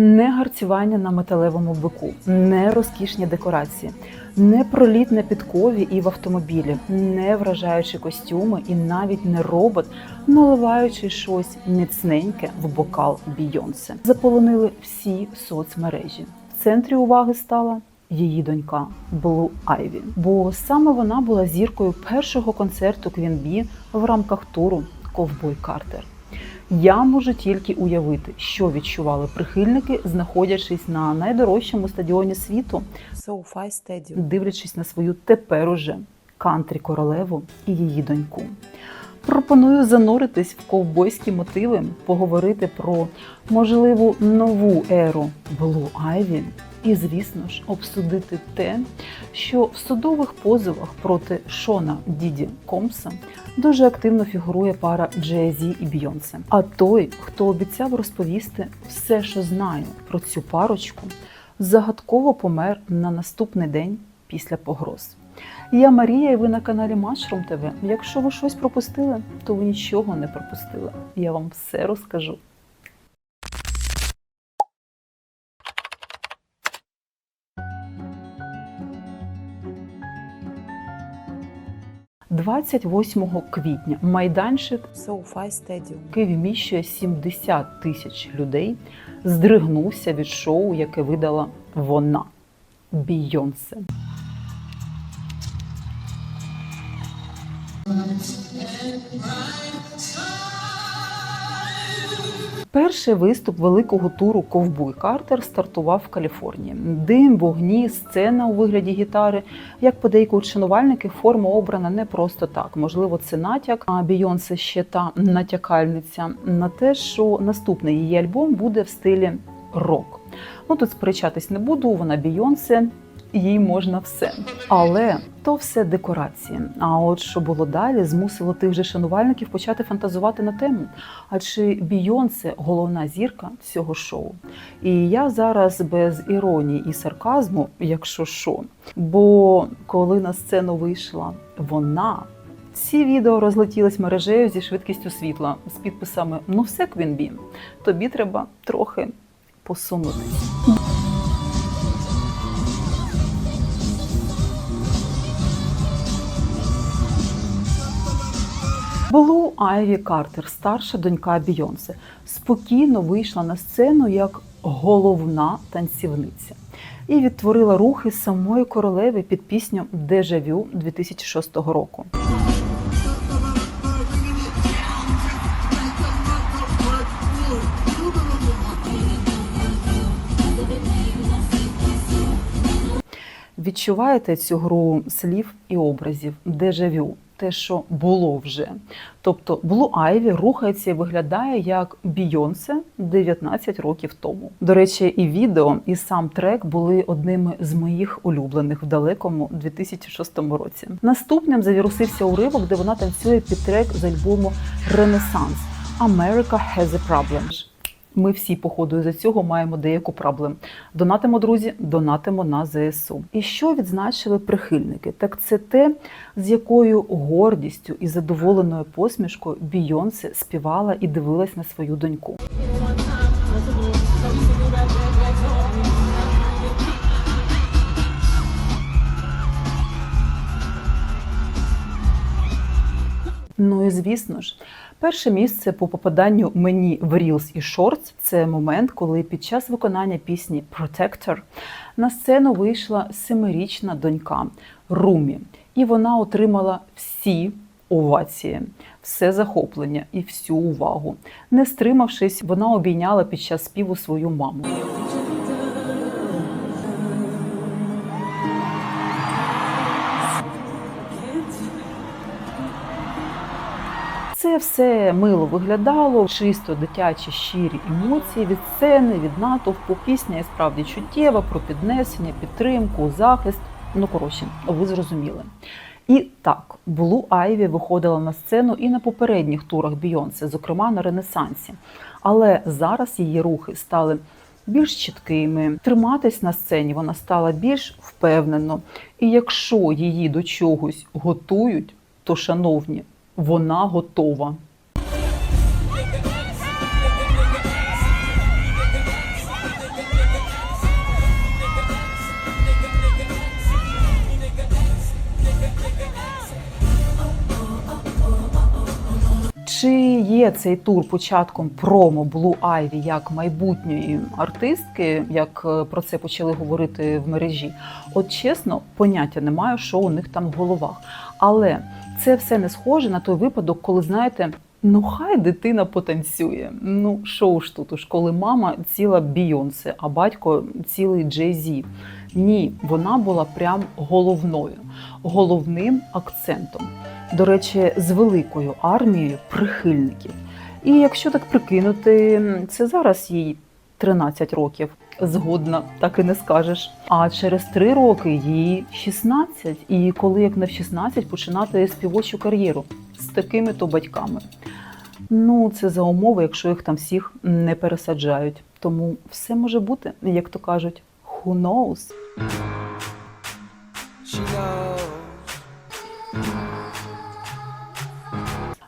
Не гарцювання на металевому бику, не розкішні декорації, не проліт на підкові і в автомобілі, не вражаючі костюми і навіть не робот, наливаючи щось міцненьке в бокал Бійонсе. Заполонили всі соцмережі. В центрі уваги стала її донька Блу Айві, бо саме вона була зіркою першого концерту Квін в рамках туру Ковбой Картер. Я можу тільки уявити, що відчували прихильники, знаходячись на найдорожчому стадіоні світу, SoFi Stadium. дивлячись на свою тепер уже кантрі королеву і її доньку. Пропоную зануритись в ковбойські мотиви, поговорити про можливу нову еру Блу Айві і, звісно ж, обсудити те, що в судових позовах проти Шона Діді Комса дуже активно фігурує пара Джей-Зі і Бйонсе. А той, хто обіцяв розповісти все, що знає про цю парочку, загадково помер на наступний день після погроз. Я Марія, і ви на каналі Mushroom TV. Якщо ви щось пропустили, то ви нічого не пропустили. Я вам все розкажу. «28 квітня майданчик SoFi Stadium. який вміщує 70 тисяч людей, здригнувся від шоу, яке видала вона Бійонсе. Перший виступ великого туру Ковбой Картер стартував в Каліфорнії. Дим, вогні, сцена у вигляді гітари. Як подейкують шанувальники, форма обрана не просто так. Можливо, це натяк. А Бійонсе ще та натякальниця на те, що наступний її альбом буде в стилі рок. Ну тут сперечатись не буду. Вона Бійонсе. Їй можна все, але то все декорації. А от що було далі, змусило тих же шанувальників почати фантазувати на тему. А чи Бійонсе головна зірка цього шоу? І я зараз без іронії і сарказму, якщо що. Бо коли на сцену вийшла вона. Ці відео розлетілись мережею зі швидкістю світла з підписами Ну все, Квінбі, тобі треба трохи посунутись. Блу Айві Картер, старша донька Бійонсе, спокійно вийшла на сцену як головна танцівниця. І відтворила рухи самої королеви під пісню Дежавю 2006 року. Відчуваєте цю гру слів і образів, дежавю, те, що було вже. Тобто Блу Айві рухається і виглядає як Бійонсе 19 років тому. До речі, і відео, і сам трек були одними з моїх улюблених в далекому 2006 році. Наступним завірусився уривок, де вона танцює під трек з альбому Ренесанс America has a problem. Ми всі, походу, із цього маємо деяку проблем. Донатимо, друзі, донатимо на ЗСУ. І що відзначили прихильники? Так це те, з якою гордістю і задоволеною посмішкою Бійонсе співала і дивилась на свою доньку. Ну і звісно ж, перше місце по попаданню мені в Reels і Shorts – це момент, коли під час виконання пісні Protector на сцену вийшла семирічна донька Румі, і вона отримала всі овації, все захоплення і всю увагу. Не стримавшись, вона обійняла під час співу свою маму. Все мило виглядало, чисто дитячі щирі емоції від сцени, від натовпу. Пісня і справді чуттєва про піднесення, підтримку, захист. Ну коротше, ви зрозуміли. І так, Блу Айві виходила на сцену і на попередніх турах Бійонсе, зокрема на Ренесансі. Але зараз її рухи стали більш чіткими. Триматись на сцені вона стала більш впевнено. І якщо її до чогось готують, то шановні, вона готова. Чи є цей тур початком промо Blue Ivy як майбутньої артистки, як е, про це почали говорити в мережі? От чесно, поняття не маю, що у них там в головах. Але це все не схоже на той випадок, коли знаєте. Ну, хай дитина потанцює. Ну, що ж тут, уж коли мама ціла Бійонсе, а батько цілий Джей Зі. Ні, вона була прям головною, головним акцентом. До речі, з великою армією прихильників. І якщо так прикинути, це зараз їй 13 років. Згодна, так і не скажеш. А через три роки їй 16. І коли як не в 16 починати співочу кар'єру з такими то батьками. Ну, це за умови, якщо їх там всіх не пересаджають. Тому все може бути, як то кажуть, who knows? She knows.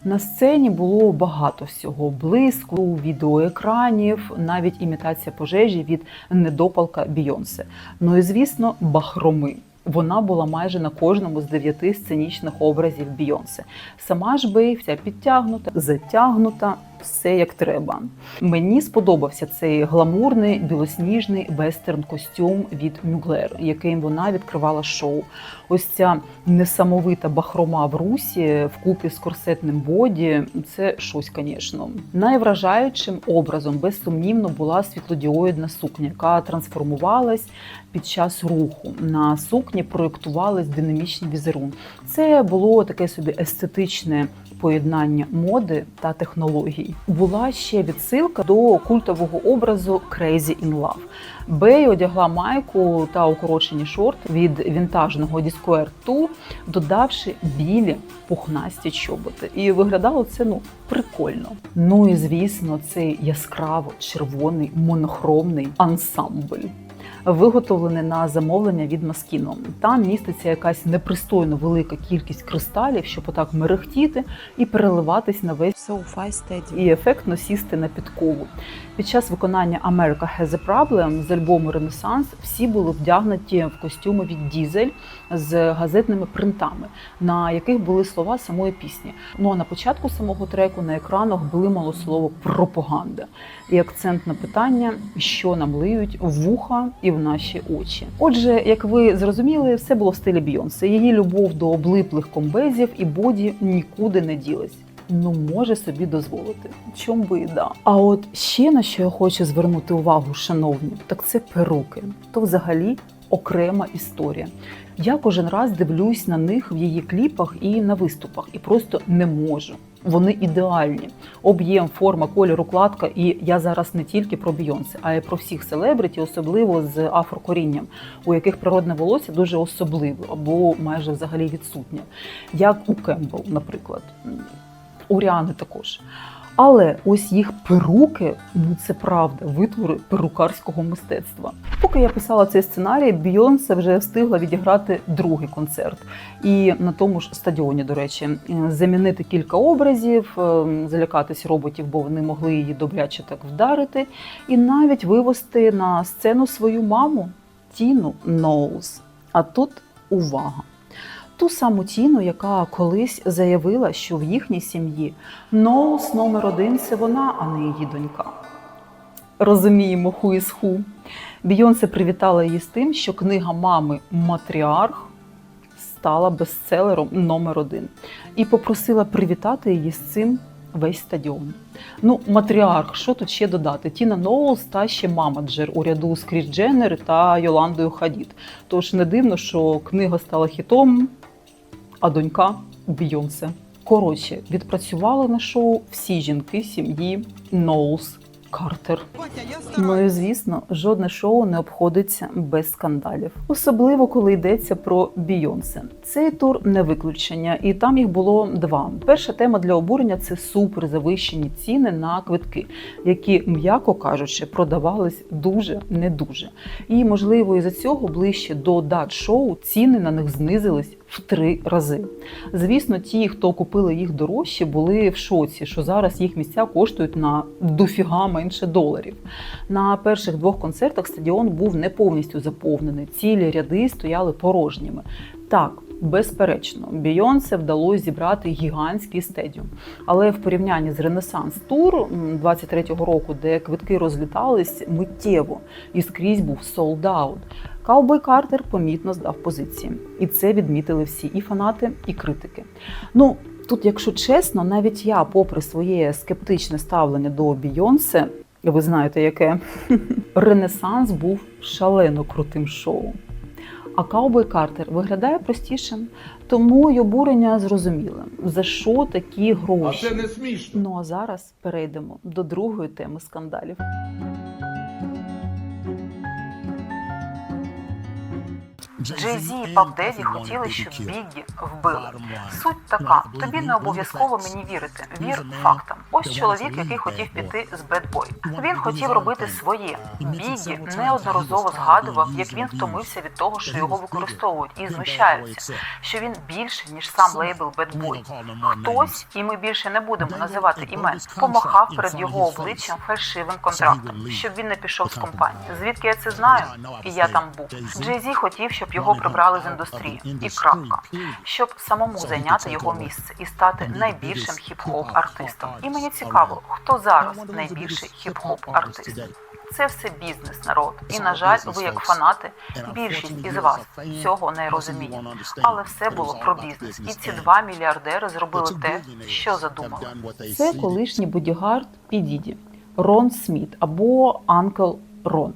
На сцені було багато всього: блиску, відеоекранів, навіть імітація пожежі від недопалка Бійонсе. Ну і звісно, бахроми. Вона була майже на кожному з дев'яти сценічних образів Бійонсе. Сама ж би вся підтягнута, затягнута, все як треба. Мені сподобався цей гламурний білосніжний вестерн костюм від Мюглер, яким вона відкривала шоу. Ось ця несамовита бахрома в русі вкупі з корсетним боді. Це щось, звісно. Найвражаючим образом безсумнівно була світлодіоїдна сукня, яка трансформувалась під час руху. На сукні проєктувались динамічні візерунки. Це було таке собі естетичне поєднання моди та технологій. Була ще відсилка до культового образу Crazy in Love. Бей одягла майку та укорочені шорти від вінтажного Disco 2, додавши білі пухнасті чоботи. І виглядало це ну прикольно. Ну і звісно, цей яскраво червоний монохромний ансамбль. Виготовлений на замовлення від Маскіно. Там міститься якась непристойно велика кількість кристалів, щоб отак мерехтіти і переливатись на весь Stadium. і ефектно сісти на підкову. Під час виконання America Has a Problem з альбому Ренесанс всі були вдягнуті в костюми від Дізель з газетними принтами, на яких були слова самої пісні. Ну а на початку самого треку на екранах блимало слово пропаганда і акцент на питання, що нам лиють вуха і в наші очі. Отже, як ви зрозуміли, все було в стилі Бійонсе. Її любов до облиплих комбезів і боді нікуди не ділась. Ну, може собі дозволити. Чом би і да. А от ще на що я хочу звернути увагу, шановні, так це перуки. То взагалі окрема історія. Я кожен раз дивлюсь на них в її кліпах і на виступах, і просто не можу. Вони ідеальні. Об'єм, форма, кольор, укладка. І я зараз не тільки про Бійонсе, а й про всіх селебриті, особливо з афрокорінням, у яких природне волосся дуже особливе або майже взагалі відсутнє, як у Кембл, наприклад. У Ріани також. Але ось їх перуки, ну це правда, витвори перукарського мистецтва. Поки я писала цей сценарій, Бійонсе вже встигла відіграти другий концерт. І на тому ж стадіоні, до речі, е, замінити кілька образів, е, залякатись роботів, бо вони могли її добряче так вдарити, і навіть вивести на сцену свою маму Тіну Ноуз. А тут увага! Ту саму Тіну, яка колись заявила, що в їхній сім'ї Ноус номер один це вона, а не її донька. Розуміємо, ху із ху. Бійонсе привітала її з тим, що книга мами Матріарх стала бестселером номер один і попросила привітати її з цим весь стадіон. Ну, матріарх, що тут ще додати? Тіна Ноулс та ще мамаджер у ряду з Кріс Дженнер та Йоландою Хадід. Тож не дивно, що книга стала хітом, а донька Бійонсе. Коротше, відпрацювали на шоу всі жінки сім'ї Ноулс Картер. Ну і звісно, жодне шоу не обходиться без скандалів, особливо коли йдеться про Бійонсе. Цей тур не виключення, і там їх було два. Перша тема для обурення це супер завищені ціни на квитки, які, м'яко кажучи, продавались дуже не дуже. І можливо, із за цього ближче до дат шоу ціни на них знизились в три рази. Звісно, ті, хто купили їх дорожче, були в шоці, що зараз їх місця коштують на дофіга менше доларів. На перших двох концертах стадіон був не повністю заповнений. Цілі ряди стояли порожніми. Так, Безперечно, Бійонсе вдалося зібрати гігантський стедіум. Але в порівнянні з Ренесанс Тур 23-го року, де квитки розлітались миттєво і скрізь був солд-аут, Каубой Картер помітно здав позиції. І це відмітили всі і фанати, і критики. Ну, тут, якщо чесно, навіть я, попри своє скептичне ставлення до Бійонсе, ви знаєте, яке Ренесанс був шалено крутим шоу. А Каубой Картер виглядає простішим, тому й обурення зрозуміле. За що такі А гроші? це не смішно. Ну а зараз перейдемо до другої теми скандалів. Джей-Зі і Пап Деді хотіли, щоб Біггі вбили. Суть така: тобі не обов'язково мені вірити. Вір фактам. Ось чоловік, який хотів піти з Бедбой. Він хотів робити своє. Біггі неодноразово згадував, як він втомився від того, що його використовують і знущаються. Що він більше ніж сам лейбл Бедбой. Хтось, і ми більше не будемо називати імен, помахав перед його обличчям фальшивим контрактом, щоб він не пішов з компанії. Звідки я це знаю? І я там був. Джей-Зі хотів, щоб його прибрали з індустрії, і крапка. Щоб самому зайняти його місце і стати найбільшим хіп-хоп артистом. І мені цікаво, хто зараз найбільший хіп-хоп артист. Це все бізнес, народ. І на жаль, ви як фанати, більшість із вас цього не розуміє. Але все було про бізнес. І ці два мільярдери зробили те, що задумали. Це колишній бодігард Підіді Рон Сміт або Анкл Рон.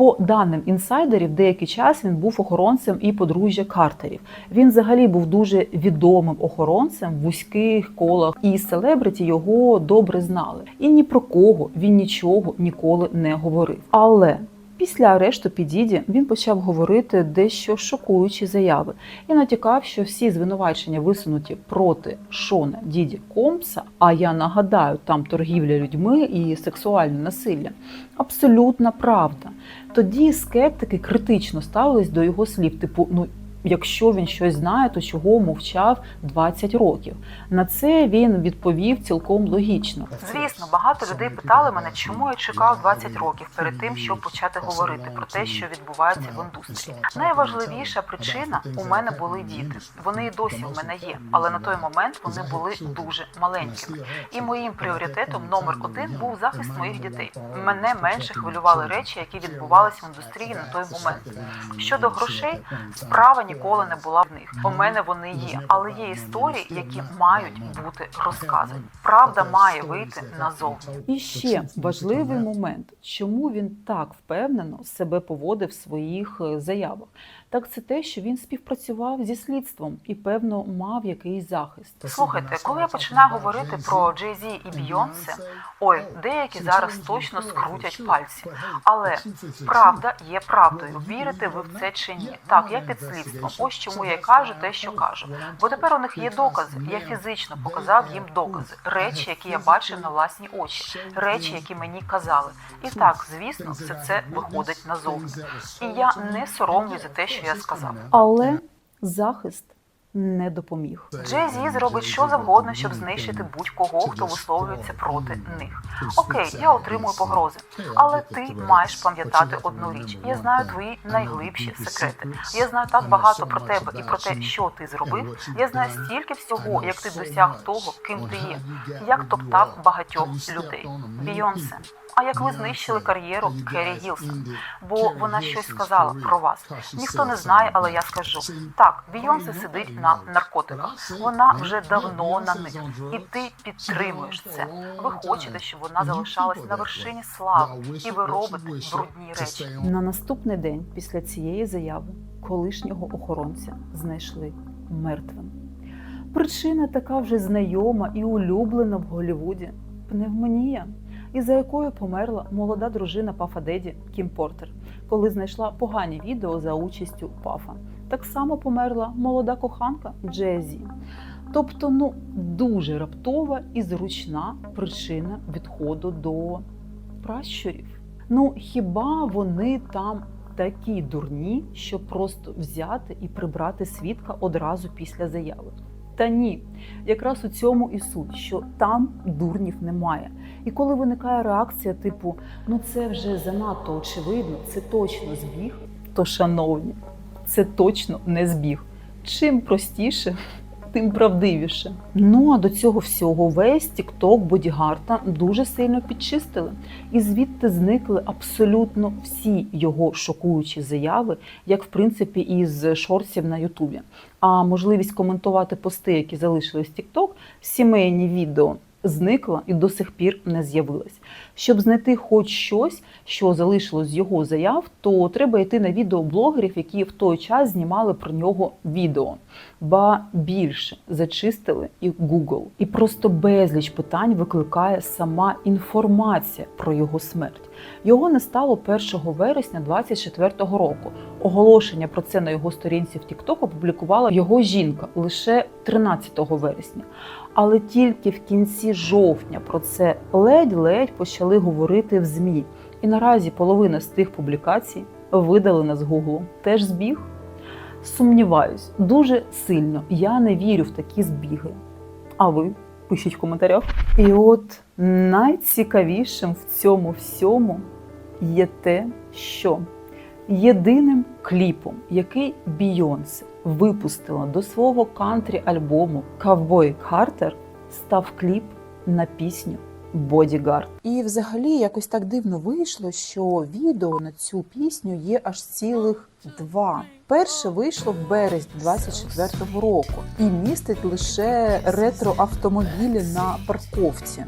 По даним інсайдерів, деякий час він був охоронцем і подружжя Картерів. Він взагалі був дуже відомим охоронцем в вузьких колах, і селебриті його добре знали. І ні про кого він нічого ніколи не говорив. Але Після арешту Підіді він почав говорити дещо шокуючі заяви і натякав, що всі звинувачення висунуті проти Шона Діді Компса. А я нагадаю, там торгівля людьми і сексуальне насилля. Абсолютна правда. Тоді скептики критично ставились до його слів, типу, ну. Якщо він щось знає, то чого мовчав 20 років. На це він відповів цілком логічно. Звісно, багато людей питали мене, чому я чекав 20 років перед тим, щоб почати говорити про те, що відбувається в індустрії. Найважливіша причина у мене були діти. Вони і досі в мене є, але на той момент вони були дуже маленькими. І моїм пріоритетом номер один був захист моїх дітей. Мене менше хвилювали речі, які відбувалися в індустрії на той момент. Щодо грошей, справа ніколи не була в них. У мене вони є, але є історії, які мають бути розказані. Правда має вийти назовні. І ще важливий момент, чому він так впевнено себе поводив в своїх е, заявах. Так це те, що він співпрацював зі слідством і, певно, мав якийсь захист. Слухайте, коли я починаю говорити про Jay-Z і Бійонсе, ой, деякі зараз точно скрутять пальці. Але правда є правдою. Вірите ви в це чи ні? Так, я під слідством. Ось чому я й кажу те, що кажу. Бо тепер у них є докази. Я фізично показав їм докази, речі, які я бачив на власні очі, речі, які мені казали. І так, звісно, все це виходить назовні. І я не соромлюсь за те, що я сказав. Але захист не допоміг. Джей-Зі зробить що завгодно, щоб знищити будь-кого, хто висловлюється проти них. Окей, я отримую погрози, але ти маєш пам'ятати одну річ. Я знаю твої найглибші секрети. Я знаю так багато про тебе і про те, що ти зробив. Я знаю стільки всього, як ти досяг того, ким ти є, як топтав багатьох людей. Бійонсе. А як ви знищили кар'єру Керрі Гілсон? Бо вона щось сказала про вас. Ніхто не знає, але я скажу. Так, Бійонсе сидить на наркотиках. Вона вже давно на них. І ти підтримуєш це. Ви хочете, щоб вона залишалась на вершині слави, і ви робите брудні речі. На наступний день після цієї заяви колишнього охоронця знайшли мертвим. Причина така вже знайома і улюблена в Голлівуді пневмонія, із-за якої померла молода дружина Пафа Деді Кім Портер, коли знайшла погані відео за участю Пафа. Так само померла молода коханка Джезі. Тобто, ну дуже раптова і зручна причина відходу до пращурів. Ну хіба вони там такі дурні, щоб просто взяти і прибрати свідка одразу після заяви? Та ні, якраз у цьому і суть, що там дурнів немає. І коли виникає реакція, типу, ну це вже занадто очевидно, це точно збіг, то шановні, це точно не збіг. Чим простіше, тим правдивіше. Ну а до цього всього весь Тікток Бодігарта дуже сильно підчистили, і звідти зникли абсолютно всі його шокуючі заяви, як в принципі із шорсів на Ютубі. А можливість коментувати пости, які залишились в Тікток, сімейні відео. Зникла і до сих пір не з'явилась. Щоб знайти хоч щось, що залишилось з його заяв, то треба йти на відео блогерів, які в той час знімали про нього відео. Ба більше зачистили і Google. І просто безліч питань викликає сама інформація про його смерть. Його не стало 1 вересня 24-го року. Оголошення про це на його сторінці в TikTok опублікувала його жінка лише 13 вересня. Але тільки в кінці жовтня про це ледь-ледь почали говорити в ЗМІ. І наразі половина з тих публікацій видалена з Гуглу. Теж збіг? Сумніваюсь, дуже сильно. Я не вірю в такі збіги. А ви пишіть в коментарях. І от найцікавішим в цьому всьому є те, що єдиним кліпом, який Бійонсе випустила до свого кантрі альбому Ковбой Картер, став кліп на пісню Бодігард. І взагалі якось так дивно вийшло, що відео на цю пісню є аж цілих два. Перше вийшло в березні 24-го року і містить лише ретро-автомобілі на парковці.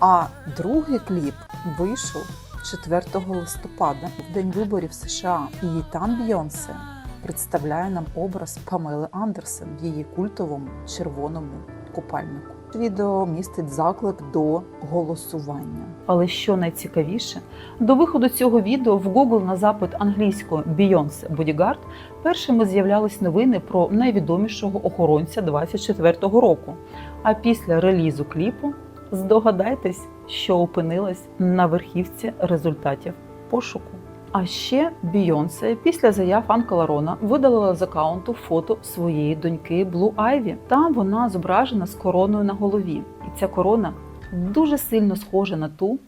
А другий кліп вийшов 4 листопада, в день виборів США. І там Бійонсе представляє нам образ Памели Андерсен в її культовому червоному купальнику. Відео містить заклик до голосування. Але що найцікавіше, до виходу цього відео в Google на запит англійською Beyoncé Bodyguard першими з'являлись новини про найвідомішого охоронця 24-го року. А після релізу кліпу здогадайтесь, що опинилась на верхівці результатів пошуку. А ще Бійонсе після заяв Анкаларона видалила з акаунту фото своєї доньки Блу Айві. Там вона зображена з короною на голові, і ця корона дуже сильно схожа на ту,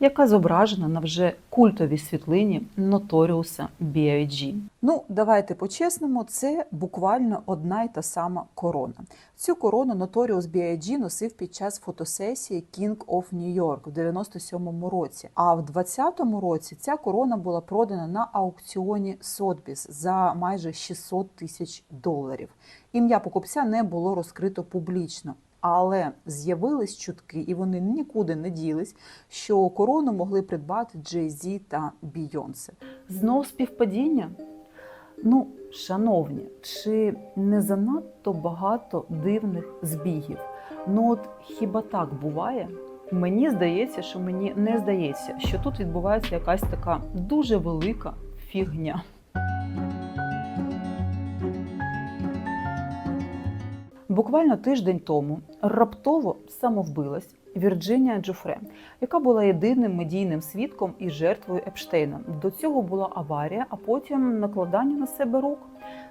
яка зображена на вже культовій світлині Notorious B.I.G. Ну, давайте по-чесному, це буквально одна й та сама корона. Цю корону Notorious B.I.G. носив під час фотосесії King of New York в 97-му році. А в 20-му році ця корона була продана на аукціоні Sotheby's за майже 600 тисяч доларів. Ім'я покупця не було розкрито публічно. Але з'явились чутки, і вони нікуди не ділись, що корону могли придбати Jay-Z та Бійонсе. Знов співпадіння? Ну, шановні, чи не занадто багато дивних збігів? Ну от хіба так буває? Мені здається, що мені не здається, що тут відбувається якась така дуже велика фігня. Буквально тиждень тому раптово самовбилась Вірджинія Джофре, яка була єдиним медійним свідком і жертвою Епштейна. До цього була аварія, а потім накладання на себе рук.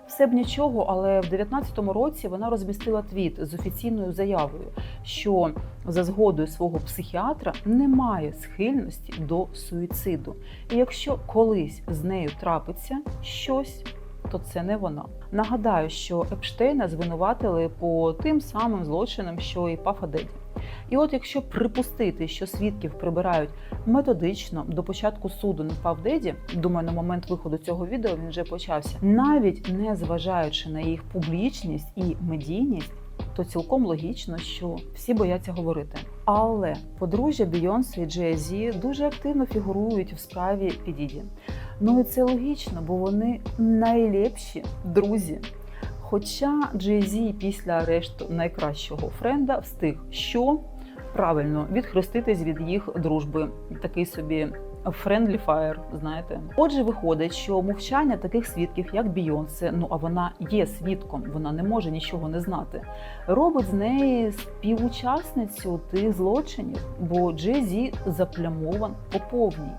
Все б нічого, але в 19-му році вона розмістила твіт з офіційною заявою, що за згодою свого психіатра немає схильності до суїциду. І якщо колись з нею трапиться щось, то це не вона. Нагадаю, що Епштейна звинуватили по тим самим злочинам, що і Пафа Деді. І от якщо припустити, що свідків прибирають методично до початку суду на Пав Деді, думаю, на момент виходу цього відео він вже почався, навіть не зважаючи на їх публічність і медійність. То цілком логічно, що всі бояться говорити. Але подружжя Бійонсе і Jay-Z дуже активно фігурують в справі Підіді. Ну і це логічно, бо вони найліпші друзі. Хоча Jay-Z після арешту найкращого френда встиг що правильно відхреститись від їх дружби. Такий собі friendly fire, знаєте. Отже, виходить, що мовчання таких свідків, як Бійонсе, ну а вона є свідком, вона не може нічого не знати, робить з неї співучасницю тих злочинів, бо Jay-Z заплямован по повній.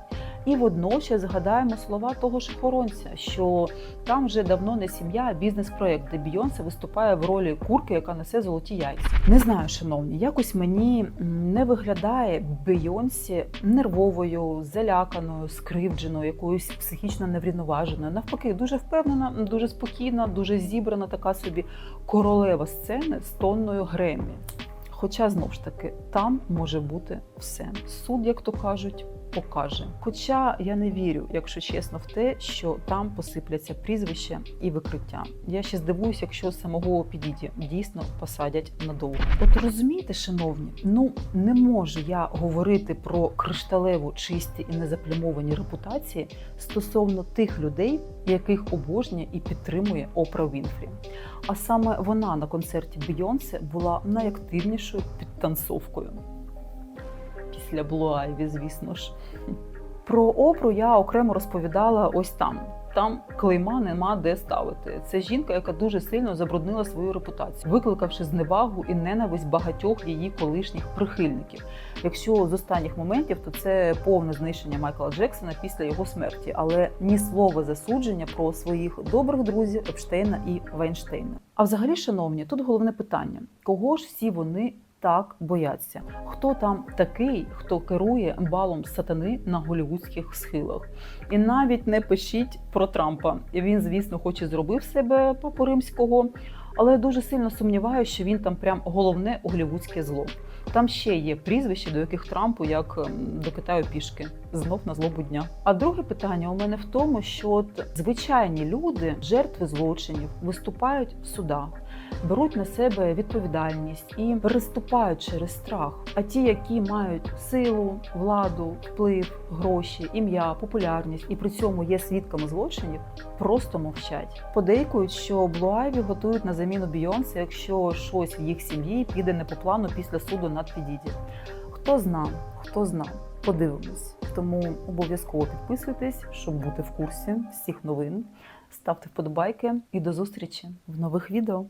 І водночас згадаємо слова того ж охоронця, що там вже давно не сім'я, а бізнес-проект, де Бійонсе виступає в ролі курки, яка несе золоті яйця. Не знаю, шановні, якось мені не виглядає Бейонсі нервовою, заляканою, скривдженою, якоюсь психічно неврівноваженою. Навпаки, дуже впевнена, дуже спокійна, дуже зібрана така собі королева сцени з тонною Гремі. Хоча знов ж таки там може бути все. Суд, як то кажуть, покаже. Хоча я не вірю, якщо чесно, в те, що там посипляться прізвища і викриття. Я ще здивуюся, якщо самого підіді дійсно посадять надовго. От розумієте, шановні, ну не можу я говорити про кришталево чисті і незаплямовані репутації стосовно тих людей, яких обожнює і підтримує Опра Вінфрі. А саме вона на концерті Бейонсе була найактивнішою підтанцовкою. Після Ivy, звісно ж. Про опру я окремо розповідала ось там. Там клейма нема де ставити. Це жінка, яка дуже сильно забруднила свою репутацію, викликавши зневагу і ненависть багатьох її колишніх прихильників. Якщо з останніх моментів, то це повне знищення Майкла Джексона після його смерті, але ні слова засудження про своїх добрих друзів Епштейна і Вайнштейна. А взагалі, шановні, тут головне питання: кого ж всі вони так бояться? Хто там такий, хто керує балом сатани на голівудських схилах? І навіть не пишіть про Трампа. Він, звісно, хоч і зробив себе папу римського, але я дуже сильно сумніваюся, що він там прям головне голівудське зло. Там ще є прізвища, до яких Трампу як ем, до Китаю пішки, знов на злобу дня. А друге питання у мене в тому, що от звичайні люди, жертви злочинів, виступають в судах, беруть на себе відповідальність і переступають через страх. А ті, які мають силу, владу, вплив, гроші, ім'я, популярність і при цьому є свідками злочинів, просто мовчать. Подейкують, що Блуайві готують на заміну Бійонсе, якщо щось в їх сім'ї піде не по плану після суду над Підіді. Хто зна, хто зна, подивимось. Тому обов'язково підписуйтесь, щоб бути в курсі всіх новин. Ставте вподобайки і до зустрічі в нових відео.